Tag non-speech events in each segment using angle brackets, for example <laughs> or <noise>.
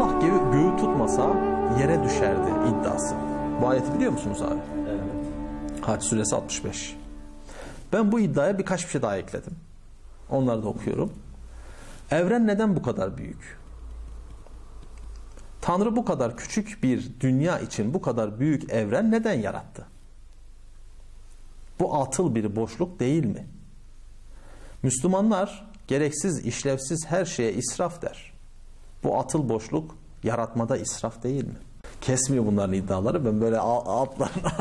Allah gö göğü tutmasa yere düşerdi iddiası. Bu ayeti biliyor musunuz abi? Evet. Haç suresi 65. Ben bu iddiaya birkaç bir şey daha ekledim. Onları da okuyorum. Evren neden bu kadar büyük? Tanrı bu kadar küçük bir dünya için bu kadar büyük evren neden yarattı? Bu atıl bir boşluk değil mi? Müslümanlar gereksiz, işlevsiz her şeye israf der. Bu atıl boşluk yaratmada israf değil mi? Kesmiyor bunların iddiaları. Ben böyle altlarına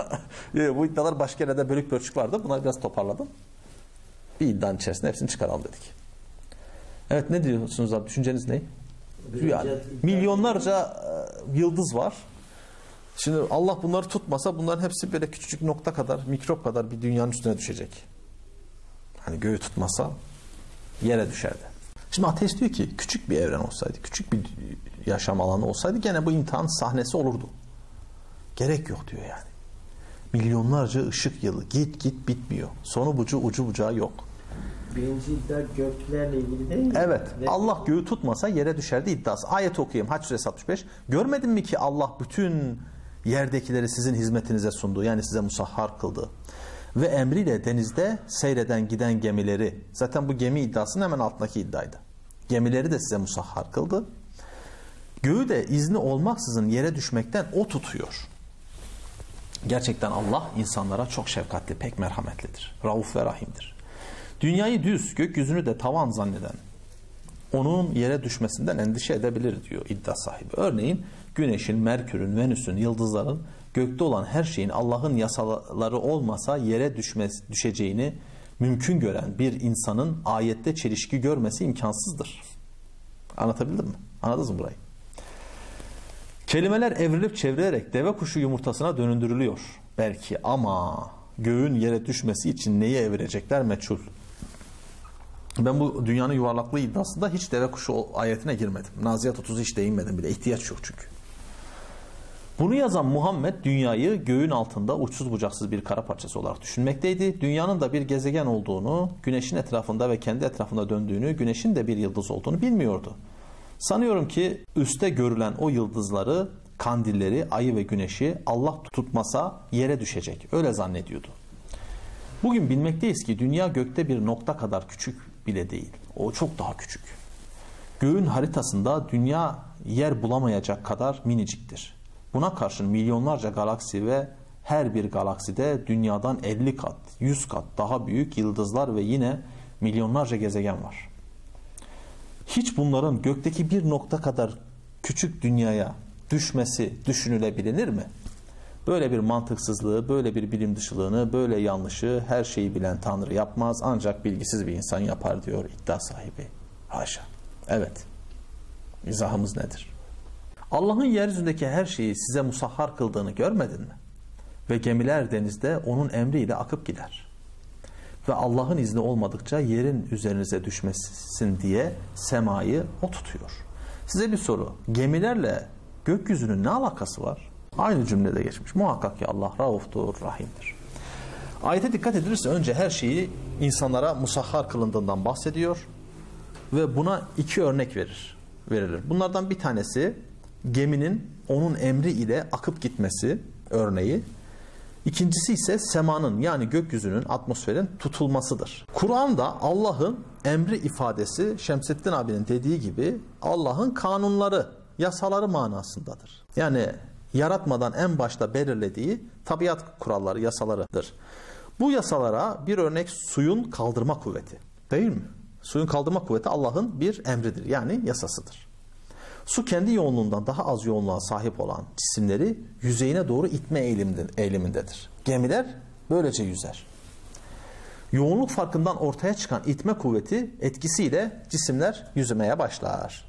<laughs> bu iddialar başka yerde bölük pörçük vardı. Bunları biraz toparladım. Bir iddianın içerisinde hepsini çıkaralım dedik. Evet ne diyorsunuz abi? Düşünceniz ne? Yani milyonlarca e, yıldız var. Şimdi Allah bunları tutmasa bunların hepsi böyle küçücük nokta kadar, mikrop kadar bir dünyanın üstüne düşecek. Hani göğü tutmasa yere düşerdi. Şimdi ateist diyor ki küçük bir evren olsaydı, küçük bir yaşam alanı olsaydı gene bu imtihan sahnesi olurdu. Gerek yok diyor yani. Milyonlarca ışık yılı git git bitmiyor. Sonu bucu ucu bucağı yok. Birinci iddia göklerle ilgili değil mi? Evet. Ve Allah göğü tutmasa yere düşerdi iddiası. Ayet okuyayım. Haç suresi 65. Görmedin mi ki Allah bütün yerdekileri sizin hizmetinize sundu. Yani size musahhar kıldı. Ve emriyle denizde seyreden giden gemileri. Zaten bu gemi iddiasının hemen altındaki iddiaydı. Gemileri de size musahhar kıldı. Göğü de izni olmaksızın yere düşmekten o tutuyor. Gerçekten Allah insanlara çok şefkatli, pek merhametlidir. Rauf ve Rahim'dir. Dünyayı düz, gökyüzünü de tavan zanneden, onun yere düşmesinden endişe edebilir diyor iddia sahibi. Örneğin güneşin, Merkür'ün, Venüs'ün, yıldızların, gökte olan her şeyin Allah'ın yasaları olmasa yere düşmesi, düşeceğini mümkün gören bir insanın ayette çelişki görmesi imkansızdır. Anlatabildim mi? Anladınız mı burayı? Kelimeler evrilip çevrilerek deve kuşu yumurtasına dönündürülüyor belki ama göğün yere düşmesi için neyi evirecekler meçhul. Ben bu dünyanın yuvarlaklığı iddiasında hiç deve kuşu ayetine girmedim. Naziyat 30'u hiç değinmedim bile. İhtiyaç yok çünkü. Bunu yazan Muhammed dünyayı göğün altında uçsuz bucaksız bir kara parçası olarak düşünmekteydi. Dünyanın da bir gezegen olduğunu, güneşin etrafında ve kendi etrafında döndüğünü, güneşin de bir yıldız olduğunu bilmiyordu. Sanıyorum ki üste görülen o yıldızları, kandilleri, ayı ve güneşi Allah tutmasa yere düşecek. Öyle zannediyordu. Bugün bilmekteyiz ki dünya gökte bir nokta kadar küçük bile değil. O çok daha küçük. Göğün haritasında dünya yer bulamayacak kadar miniciktir. Buna karşın milyonlarca galaksi ve her bir galakside dünyadan 50 kat, 100 kat daha büyük yıldızlar ve yine milyonlarca gezegen var. Hiç bunların gökteki bir nokta kadar küçük dünyaya düşmesi düşünülebilir mi? Böyle bir mantıksızlığı, böyle bir bilim dışılığını, böyle yanlışı her şeyi bilen Tanrı yapmaz ancak bilgisiz bir insan yapar diyor iddia sahibi. Haşa. Evet. İzahımız nedir? Allah'ın yeryüzündeki her şeyi size musahhar kıldığını görmedin mi? Ve gemiler denizde onun emriyle akıp gider. Ve Allah'ın izni olmadıkça yerin üzerinize düşmesin diye semayı o tutuyor. Size bir soru. Gemilerle gökyüzünün ne alakası var? Aynı cümlede geçmiş. Muhakkak ki Allah rauftur, rahimdir. Ayete dikkat edilirse önce her şeyi insanlara musahhar kılındığından bahsediyor ve buna iki örnek verir, verilir. Bunlardan bir tanesi geminin onun emri ile akıp gitmesi örneği. İkincisi ise semanın yani gökyüzünün atmosferin tutulmasıdır. Kur'an'da Allah'ın emri ifadesi Şemsettin abinin dediği gibi Allah'ın kanunları, yasaları manasındadır. Yani yaratmadan en başta belirlediği tabiat kuralları, yasalarıdır. Bu yasalara bir örnek suyun kaldırma kuvveti. Değil mi? Suyun kaldırma kuvveti Allah'ın bir emridir. Yani yasasıdır. Su kendi yoğunluğundan daha az yoğunluğa sahip olan cisimleri yüzeyine doğru itme eğilimindedir. Gemiler böylece yüzer. Yoğunluk farkından ortaya çıkan itme kuvveti etkisiyle cisimler yüzmeye başlar.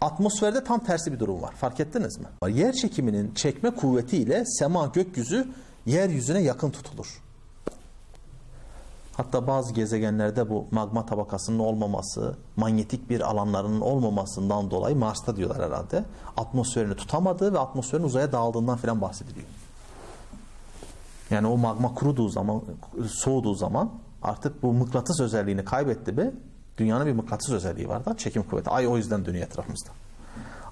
Atmosferde tam tersi bir durum var. Fark ettiniz mi? Yer çekiminin çekme kuvvetiyle sema gökyüzü yeryüzüne yakın tutulur. Hatta bazı gezegenlerde bu magma tabakasının olmaması, manyetik bir alanlarının olmamasından dolayı Mars'ta diyorlar herhalde. Atmosferini tutamadığı ve atmosferin uzaya dağıldığından falan bahsediliyor. Yani o magma kuruduğu zaman, soğuduğu zaman artık bu mıknatıs özelliğini kaybetti mi dünyanın bir mıknatıs özelliği var da çekim kuvveti. Ay o yüzden dönüyor etrafımızda.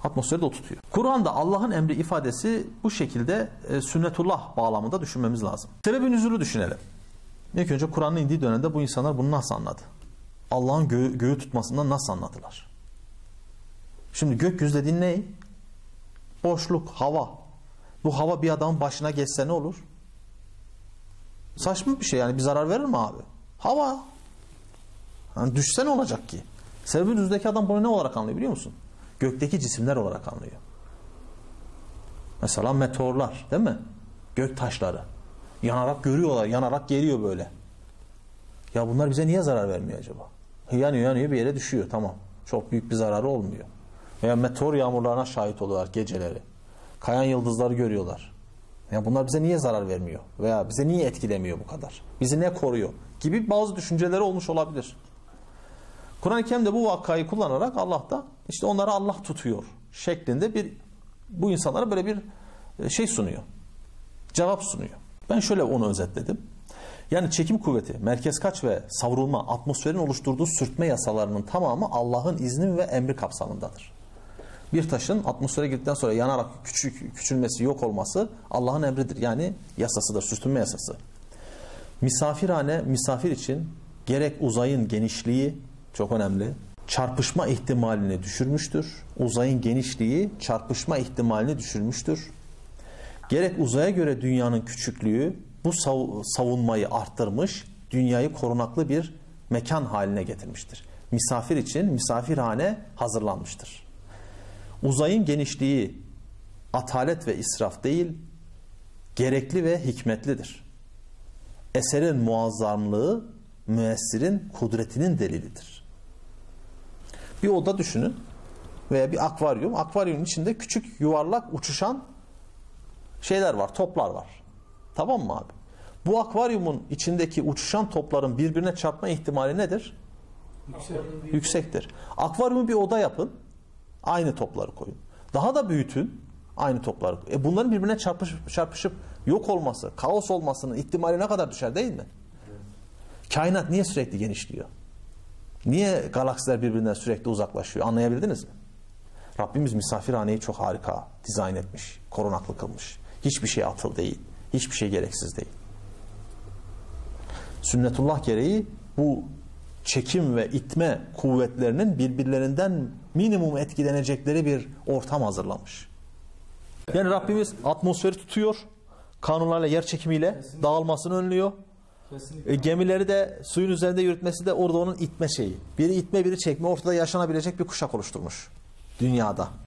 Atmosferi de o tutuyor. Kur'an'da Allah'ın emri ifadesi bu şekilde e, sünnetullah bağlamında düşünmemiz lazım. Sebebi nüzulü düşünelim. İlk önce Kur'an'ın indiği dönemde bu insanlar bunu nasıl anladı? Allah'ın gö göğü tutmasından nasıl anladılar? Şimdi gökyüzü dediğin ne? Boşluk, hava. Bu hava bir adamın başına geçse ne olur? Saçma bir şey yani bir zarar verir mi abi? Hava. Yani düşse ne olacak ki? Sebebi düzdeki adam bunu ne olarak anlıyor biliyor musun? Gökteki cisimler olarak anlıyor. Mesela meteorlar değil mi? Gök taşları. Yanarak görüyorlar, yanarak geliyor böyle. Ya bunlar bize niye zarar vermiyor acaba? Yanıyor yanıyor bir yere düşüyor tamam. Çok büyük bir zararı olmuyor. Veya meteor yağmurlarına şahit oluyorlar geceleri. Kayan yıldızları görüyorlar. Ya bunlar bize niye zarar vermiyor? Veya bize niye etkilemiyor bu kadar? Bizi ne koruyor? Gibi bazı düşünceleri olmuş olabilir. Kur'an-ı Kerim'de bu vakayı kullanarak Allah da işte onları Allah tutuyor şeklinde bir bu insanlara böyle bir e, şey sunuyor. Cevap sunuyor. Ben şöyle onu özetledim. Yani çekim kuvveti, merkez kaç ve savrulma, atmosferin oluşturduğu sürtme yasalarının tamamı Allah'ın izni ve emri kapsamındadır. Bir taşın atmosfere girdikten sonra yanarak küçük küçülmesi, yok olması Allah'ın emridir. Yani yasasıdır, sürtünme yasası. Misafirhane, misafir için gerek uzayın genişliği çok önemli, çarpışma ihtimalini düşürmüştür. Uzayın genişliği çarpışma ihtimalini düşürmüştür. Gerek uzaya göre dünyanın küçüklüğü bu sav- savunmayı arttırmış, dünyayı korunaklı bir mekan haline getirmiştir. Misafir için misafirhane hazırlanmıştır. Uzayın genişliği atalet ve israf değil, gerekli ve hikmetlidir. Eserin muazzamlığı müessirin kudretinin delilidir. Bir oda düşünün veya bir akvaryum. Akvaryumun içinde küçük yuvarlak uçuşan şeyler var, toplar var. Tamam mı abi? Bu akvaryumun içindeki uçuşan topların birbirine çarpma ihtimali nedir? Yüksek. Yüksektir. Akvaryumu bir oda yapın. Aynı topları koyun. Daha da büyütün. Aynı topları. E bunların birbirine çarpışıp, çarpışıp yok olması, kaos olmasının ihtimali ne kadar düşer değil mi? Kainat niye sürekli genişliyor? Niye galaksiler birbirinden sürekli uzaklaşıyor? Anlayabildiniz mi? Rabbimiz misafirhaneyi çok harika dizayn etmiş, korunaklı kılmış. Hiçbir şey atıl değil, hiçbir şey gereksiz değil. Sünnetullah gereği bu çekim ve itme kuvvetlerinin birbirlerinden minimum etkilenecekleri bir ortam hazırlamış. Yani Rabbimiz atmosferi tutuyor, kanunlarla yer çekimiyle dağılmasını önlüyor. E, gemileri de suyun üzerinde yürütmesi de orada onun itme şeyi. Biri itme biri çekme ortada yaşanabilecek bir kuşak oluşturmuş dünyada.